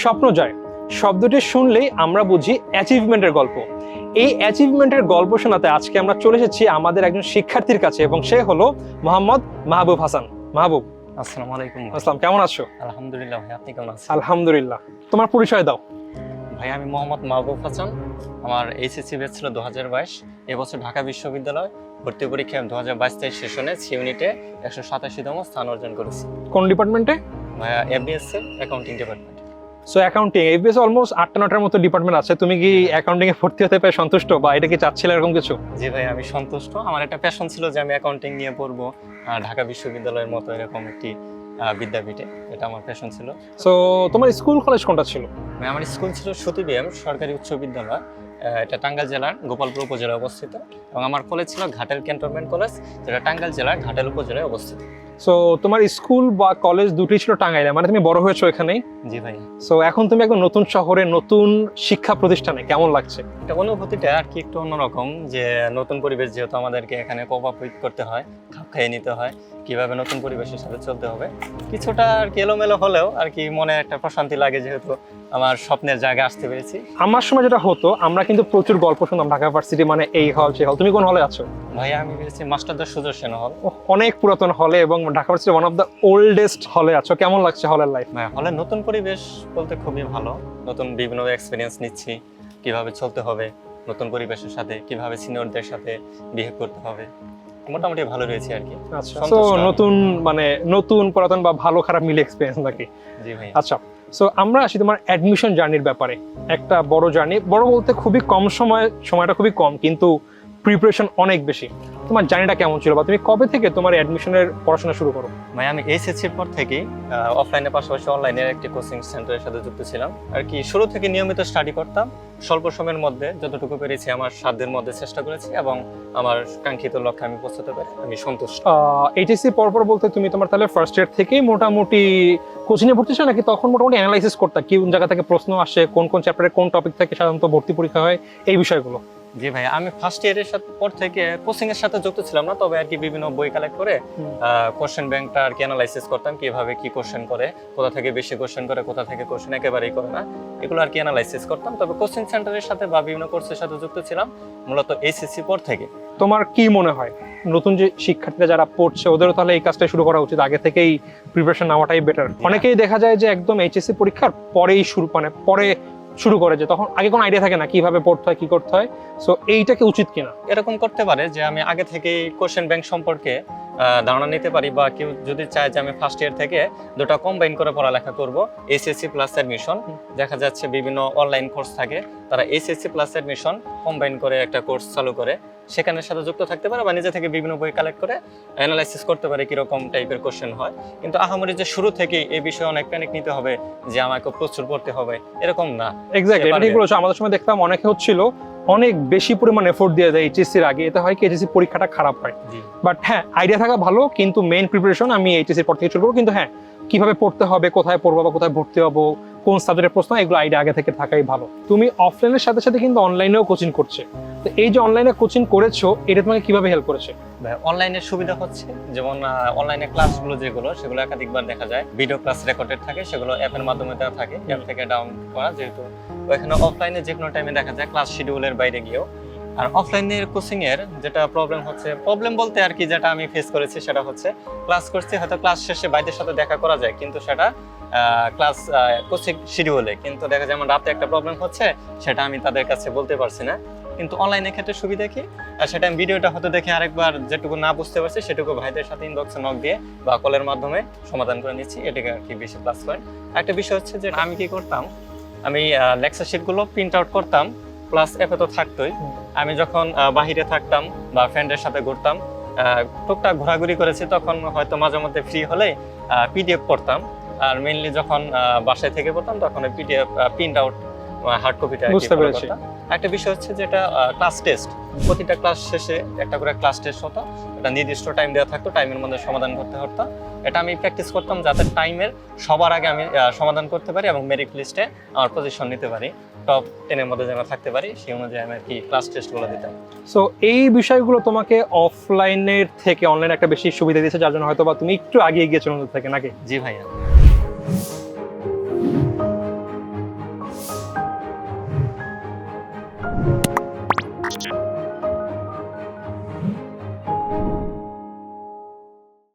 স্বপ্ন জয়। শব্দটি শুনলেই আমরা বুঝি অ্যাচিভমেন্টের গল্প। এই অ্যাচিভমেন্টের গল্প শোনাতে আজকে আমরা চলে এসেছি আমাদের একজন শিক্ষার্থীর কাছে এবং সে হলো মোহাম্মদ মাহবুব হাসান। মাহবুব। আসসালামু আলাইকুম। আসসালাম কেমন আছো? আলহামদুলিল্লাহ ভাই আপনি কেমন আছেন? আলহামদুলিল্লাহ। তোমার পরিচয় দাও। ভাই আমি মোহাম্মদ মাহবুব হাসান। আমার এইচএসসি ব্যাচ ছিল দু হাজার বাইশ। এবছর ঢাকা বিশ্ববিদ্যালয় ভর্তি পরীক্ষায় দু হাজার বাইশ তেইশ সেশনে সি ইউনিটে একশো সাতাশিতম স্থান অর্জন করেছি। কোন ডিপার্টমেন্টে ভাইয়া FBSC accounting department so accounting FBS almost আটটা নটার মতো ডিপার্টমেন্ট আছে। তুমি কি অ্যাকাউন্টিং এ ভর্তি হতে পেরে সন্তুষ্ট বা এটা কি চাচ্ছিলে এরকম কিছু? জি ভাই আমি সন্তুষ্ট। আমার একটা প্যাশন ছিল যে আমি অ্যাকাউন্টিং নিয়ে পড়ব। ঢাকা বিশ্ববিদ্যালয়ের মতো এরকম একটি বিদ্যাপীঠে। এটা আমার প্যাশন ছিল। সো তোমার স্কুল কলেজ কোনটা ছিল? আমার স্কুল ছিল সতী বিএম সরকারি উচ্চ বিদ্যালয়। এটা টাঙ্গাইল জেলার গোপালপুর উপজেলায় অবস্থিত। এবং আমার কলেজ ছিল ঘাটেল ক্যান্টনমেন্ট কলেজ যেটা টাঙ্গাইল জেলার ঘাটেল উপজেলায় অবস্থিত। সো তোমার স্কুল বা কলেজ দুটোই ছিল টাঙ্গাইলে মানে তুমি বড় হয়েছো এখানেই। জি ভাই। সো এখন তুমি একদম নতুন শহরে নতুন শিক্ষা প্রতিষ্ঠানে কেমন লাগছে? এটা অনুভূতিটা আর কি একটু অন্যরকম যে নতুন পরিবেশ যেহেতু আমাদেরকে এখানে কোপ আপ করতে হয় খাপ খাইয়ে নিতে হয় কীভাবে নতুন পরিবেশের সাথে চলতে হবে। কিছুটা আর কি এলোমেলো হলেও আর কি মনে একটা প্রশান্তি লাগে যেহেতু আমার স্বপ্নের জায়গায় আসতে পেরেছি। আমার সময় যেটা হতো আমরা কিন্তু প্রচুর গল্প শুনতাম ঢাকা ভার্সিটি মানে এই হল সেই হল। তুমি কোন হলে আছো? ভাইয়া আমি পেরেছি মাস্টারদার সুযোগ সেন হল। অনেক পুরাতন হলে এবং Dhaka varsity one of the oldest হলে আছো। কেমন লাগছে হলের লাইফ হলে নতুন পরিবেশ বলতে খুবই ভালো। নতুন বিভিন্ন এক্সপিরিয়েন্স নিচ্ছি কীভাবে চলতে হবে নতুন পরিবেশের সাথে কীভাবে সিনিয়রদের সাথে বিহেভ করতে হবে। মোটামুটি ভালো রয়েছে আর কি। আচ্ছা তো নতুন মানে নতুন পুরাতন বা ভালো খারাপ মিলে এক্সপিরিয়েন্স নাকি? জি ভাই আচ্ছা সো আমরা আসি তোমার অ্যাডমিশন জার্নির ব্যাপারে। একটা বড় জার্নি বড় বলতে খুবই কম সময় সময়টা খুবই কম কিন্তু প্রিপারেশন অনেক বেশি। তোমার জার্নিটা কেমন ছিল বা তুমি কবে থেকে তোমার অ্যাডমিশনের পড়াশোনা শুরু করো? ভাই আমি এইচএসসির পর থেকেই অফলাইনের পাশাপাশি অনলাইনের একটি কোচিং সেন্টারের সাথে যুক্ত ছিলাম। আর কি শুরু থেকে নিয়মিত স্টাডি করতাম। স্বল্প সময়ের মধ্যে যতটুকু পেরেছি আমার সাধ্যের মধ্যে চেষ্টা করেছি এবং আমার কাঙ্ক্ষিত লক্ষ্যে আমি পৌঁছতে পারি আমি সন্তুষ্ট। এইচএসসি পরপর বলতে তুমি তোমার তাহলে ফার্স্ট ইয়ার থেকেই মোটামুটি কোচিংয়ে ভর্তি ছিল নাকি তখন মোটামুটি অ্যানালাইসিস করতা? কোন জায়গা থেকে প্রশ্ন আসে কোন কোন চ্যাপ্টারে কোন টপিক থেকে সাধারণত ভর্তি পরীক্ষা হয় এই বিষয়গুলো। জি ভাই আমি ফার্স্ট ইয়ারের সাথে পর থেকে কোচিং এর সাথে যুক্ত ছিলাম না তবে আর কি বিভিন্ন বই কালেক্ট করে কোশ্চেন ব্যাংকটা আর কি অ্যানালাইসিস করতাম কীভাবে কি কোশ্চেন করে কোথা থেকে বেশি কোশ্চেন করে কোথা থেকে কোশ্চেন একেবারেই করে না। এগুলো আর কি অ্যানালাইসিস করতাম তবে কোচিং সেন্টারের সাথে বা বিভিন্ন কোর্সের সাথে যুক্ত ছিলাম মূলত এইচএসসি পর থেকে। তোমার কি মনে হয়? নতুন যে শিক্ষার্থীরা যারা পড়ছে ওদেরও তাহলে এই কাজটা শুরু করা উচিত আগে থেকেই প্রিপারেশন নেওয়াটাই বেটার অনেকেই দেখা যায় যে একদম এইচএসসি পরীক্ষার পরেই শুরু মানে পরে শুরু করে যে তখন আগে কোনো আইডিয়া থাকে না কীভাবে পড়তে হয়, কি করতে হয়। সো এইটাকে উচিত কিনা? এরকম করতে পারে যে আমি আগে থেকেই কোশ্চেন ব্যাংক সম্পর্কে ধারণা নিতে পারি বা কেউ যদি চায় যে আমি ফার্স্ট ইয়ার থেকে দুটো কম্বাইন করে পড়ালেখা করব এসএসসি প্লাস অ্যাডমিশন দেখা যাচ্ছে বিভিন্ন অনলাইন কোর্স থাকে তারা এসএসসি প্লাস অ্যাডমিশন কম্বাইন করে একটা কোর্স চালু করে। সেখানের সাথে যুক্ত থাকতে পারে বা নিজে থেকে বিভিন্ন বই কালেক্ট করে অ্যানালাইসিস করতে পারে কীরকম টাইপের কোশ্চেন হয়। কিন্তু আহামরি যে শুরু থেকেই এই বিষয়ে অনেক প্যানিক নিতে হবে যে আমাকে প্রচুর পড়তে হবে এরকম না। এক্স্যাক্টলি আমাদের সময় দেখতাম অনেকে হচ্ছিল অনেক বেশি পরিমাণ এফোর্ট দিয়ে দেয় এইচএসসির আগে। এটা হয় কি এইচএসসি পরীক্ষাটা খারাপ হয়। বাট হ্যাঁ আইডিয়া থাকা ভালো কিন্তু মেইন প্রিপারেশন আমি এইচএসসির পর থেকে শুরু করব। কিন্তু হ্যাঁ কীভাবে পড়তে হবে কোথায় পড়ব বা কোথায় ভর্তি হব কোন সাবজেক্টের প্রশ্ন এগুলো আইডিয়া আগে থেকে থাকাই ভালো। তুমি অফলাইনের সাথে সাথে কিন্তু অনলাইনেও কোচিং করছে। তো এই যে অনলাইনে কোচিং করেছ এটা তোমাকে কীভাবে হেল্প করেছে? অনলাইনের সুবিধা হচ্ছে যেমন অনলাইনে ক্লাসগুলো যেগুলো সেগুলো একাধিকবার দেখা যায়। ভিডিও ক্লাস রেকর্ডেড থাকে সেগুলো অ্যাপের মাধ্যমে দেওয়া থাকে অ্যাপ থেকে ডাউন করা যেহেতু ওইখানে অফলাইনে যে কোনো টাইমে দেখা যায় ক্লাস শিডিউলের বাইরে গিয়েও। আর অফলাইনের কোচিং এর যেটা প্রবলেম হচ্ছে প্রবলেম বলতে আর কি যেটা আমি ফেস করেছি সেটা হচ্ছে ক্লাস করছি হয়তো ক্লাস শেষে বাইদের সাথে দেখা করা যায় কিন্তু সেটা ক্লাস কোচিং শিডিউলে কিন্তু দেখা যায় আমার রাতে একটা প্রবলেম হচ্ছে সেটা আমি তাদের কাছে বলতে পারছি না। কিন্তু অনলাইনের ক্ষেত্রে সুবিধা কি? আর সেটা আমি ভিডিওটা হয়তো দেখে আরেকবার যেটুকু না বুঝতে পারছি সেটুকু ভাইদের সাথে ইনবক্সে নক দিয়ে বা কলের মাধ্যমে সমাধান করে নিচ্ছি। এটাকে আর কি বেশি প্লাস পয়েন্ট একটা বিষয় হচ্ছে যে আমি কি করতাম? আমি লেকচার শিটগুলো প্রিন্ট আউট করতাম প্লাস অ্যাপে তো থাকতোই। আমি যখন বাহিরে থাকতাম বা ফ্রেন্ডের সাথে ঘুরতাম টুকটাক ঘোরাঘুরি করেছি তখন হয়তো মাঝে মধ্যে ফ্রি হলে পিডিএফ পড়তাম। আর মেইনলি যখন বাসায় থেকে পড়তাম তখন পিডিএফ প্রিন্ট আউট হার্ড কপিটা বুঝতে পেরেছি। একটা বিষয় হচ্ছে যেটা ক্লাস টেস্ট প্রতিটা ক্লাস শেষে একটা করে ক্লাস টেস্ট হতো। এটা নির্দিষ্ট টাইম দেওয়া থাকতো টাইমের মধ্যে সমাধান করতে হতো। এটা আমি প্র্যাকটিস করতাম যাতে টাইমের সবার আগে আমি সমাধান করতে পারি এবং মেরিট লিস্টে আমার পজিশন নিতে পারি। টপ টেনের মধ্যে যেন থাকতে পারি সেই অনুযায়ী আমি আর কি ক্লাস টেস্টগুলো দিতাম। সো এই বিষয়গুলো তোমাকে অফলাইনের থেকে অনলাইনে একটা বেশি সুবিধা দিয়েছে যার জন্য হয়তো বা তুমি একটু আগিয়ে গিয়েছো থেকে নাকি? জি ভাইয়া।